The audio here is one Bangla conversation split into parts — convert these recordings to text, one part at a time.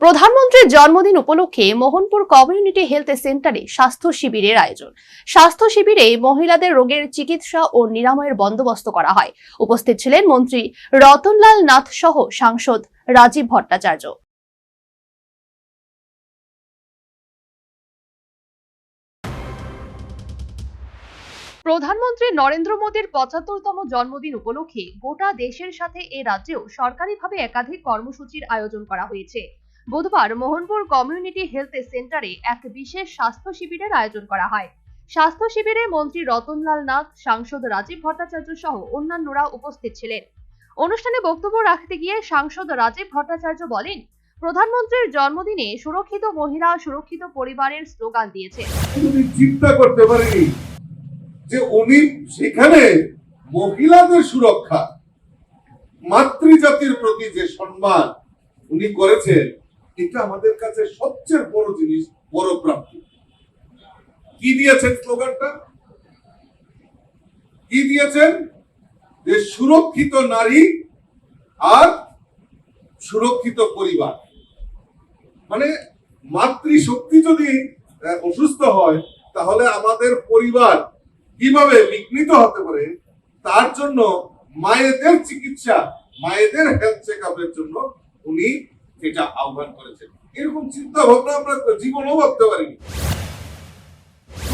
প্রধানমন্ত্রীর জন্মদিন উপলক্ষে মোহনপুর কমিউনিটি হেলথ সেন্টারে স্বাস্থ্য শিবিরের আয়োজন। স্বাস্থ্য শিবিরে মহিলাদের রোগের চিকিৎসা ও নিরাময়ের বন্দোবস্ত করা হয়। উপস্থিত ছিলেন মন্ত্রী রতনলাল নাথ সহ সাংসদ রাজীব ভট্টাচার্য। প্রধানমন্ত্রী নরেন্দ্র মোদীর পঁচাত্তরতম জন্মদিন উপলক্ষে গোটা দেশের সাথে এ রাজ্যেও সরকারিভাবে একাধিক কর্মসূচির আয়োজন করা হয়েছে। বুধবার মোহনপুর কমিউনিটি হেলথ সেন্টারে এক বিশেষ স্বাস্থ্য শিবিরের আয়োজন করা হয়। স্বাস্থ্য শিবিরে মন্ত্রী রতনলাল নাথ, সাংসদ রাজীব ভট্টাচার্য সহ অন্যান্যরা উপস্থিত ছিলেন। অনুষ্ঠানে বক্তব্য রাখতে গিয়ে সাংসদ রাজীব ভট্টাচার্য বলেন, প্রধানমন্ত্রীর জন্মদিনে সুরক্ষিত মহিলা সুরক্ষিত পরিবারের স্লোগান দিয়েছে। চিন্তা করতে পারেনি যে উনি সেখানে মহিলাদের সুরক্ষা, মাতৃজাতির প্রতি যে সম্মান উনি করেছেন এটা আমাদের কাছে সবচেয়ে বড় জিনিস, বড় প্রাপ্তি। কি দিয়েছেন স্লোগানটা? কি দিয়েছেন? যে সুরক্ষিত নারী আর সুরক্ষিত পরিবার। মানে মাতৃশক্তি যদি অসুস্থ হয়, তাহলে আমাদের পরিবার কীভাবে বিঘ্নিত হতে পারে, তার জন্য মায়েদের চিকিৎসা, মায়েদের হেলথ চেক জন্য উনি এটা আহ্বান করেছেন। এরকম চিন্তা ভাবনা আমরা জীবনেও ভাবতে পারিনি।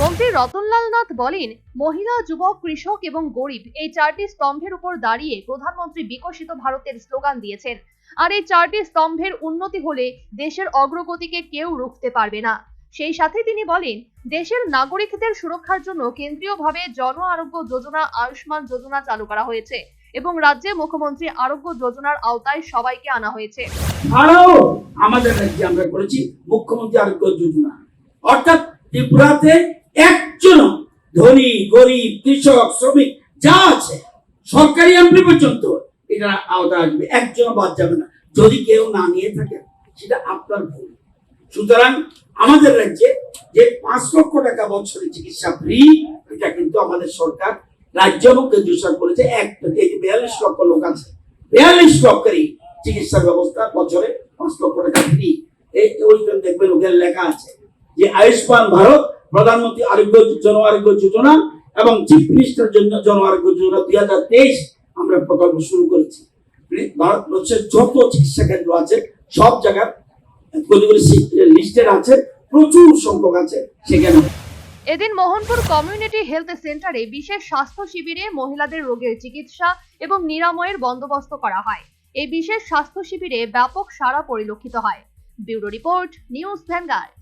মন্ত্রী রতনলাল নাথ বলেন, মহিলা, যুবক, কৃষক এবং গরিব এই চারটি স্তম্ভের উপর দাঁড়িয়ে প্রধানমন্ত্রী বিকশিত ভারতের স্লোগান দিয়েছেন। আর এই চারটি স্তম্ভের উন্নতি হলে দেশের অগ্রগতিকে কেউ রুখতে পারবে না। সেই সাথে তিনি বলেন, দেশের নাগরিকদের সুরক্ষার জন্য কেন্দ্রীয়ভাবে জন আরোগ্য যোজনা, আয়ুষ্মান যোজনা চালু করা হয়েছে। এবং রাজ্যে মুখ্যমন্ত্রী আরোগ্য যোজনার আওতায় সবাইকে আনা হয়েছে। আমাদের আমরা করেছি মুখ্যমন্ত্রী আরোগ্য যোজনা। অর্থাৎ ত্রিপুরাতে একজন ধনী, গরিব, কৃষক, শ্রমিক যা আছে, সরকারি এমপি পর্যন্ত এটা আওতা আসবে। একজন বাদ যাবে না। যদি কেউ না নিয়ে থাকে, সেটা আপনার ভুল। সুতরাং আমাদের রাজ্যে যে পাঁচ লক্ষ টাকা বছরে চিকিৎসা ফ্রি, এটা কিন্তু আমাদের সরকার রাজ্য এবং কেন্দ্রীয় করেছে, এক যে বিয়াল্লিশ লক্ষ লোক আছে। বিয়াল্লিশ লক্ষেরই চিকিৎসা ব্যবস্থা বছরে পাঁচ লক্ষ টাকা ফ্রি এই ওইখানে দেখবেন ওখানে লেখা আছে যে আয়ুষ্মান ভারত, প্রধানমন্ত্রী আরোগ্য জন আরোগ্য যোজনা এবং চিফ মিনিস্টার জন্য জন আরোগ্য যোজনা দুই হাজার তেইশ আমরা প্রকল্প শুরু করেছি। ভারতবর্ষের যত চিকিৎসা কেন্দ্র আছে, সব কতগুলি লিস্টেড আছে, প্রচুর সংখ্যক আছে সেখানে। এদিন মোহনপুর কমিউনিটি হেলথ সেন্টারে বিশেষ স্বাস্থ্য শিবিরে মহিলাদের রোগের চিকিৎসা এবং নিরাময়ের বন্দোবস্ত করা হয়। এই বিশেষ স্বাস্থ্য শিবিরে ব্যাপক সাড়া পরিলক্ষিত হয়। Bureau report, news Vanguard.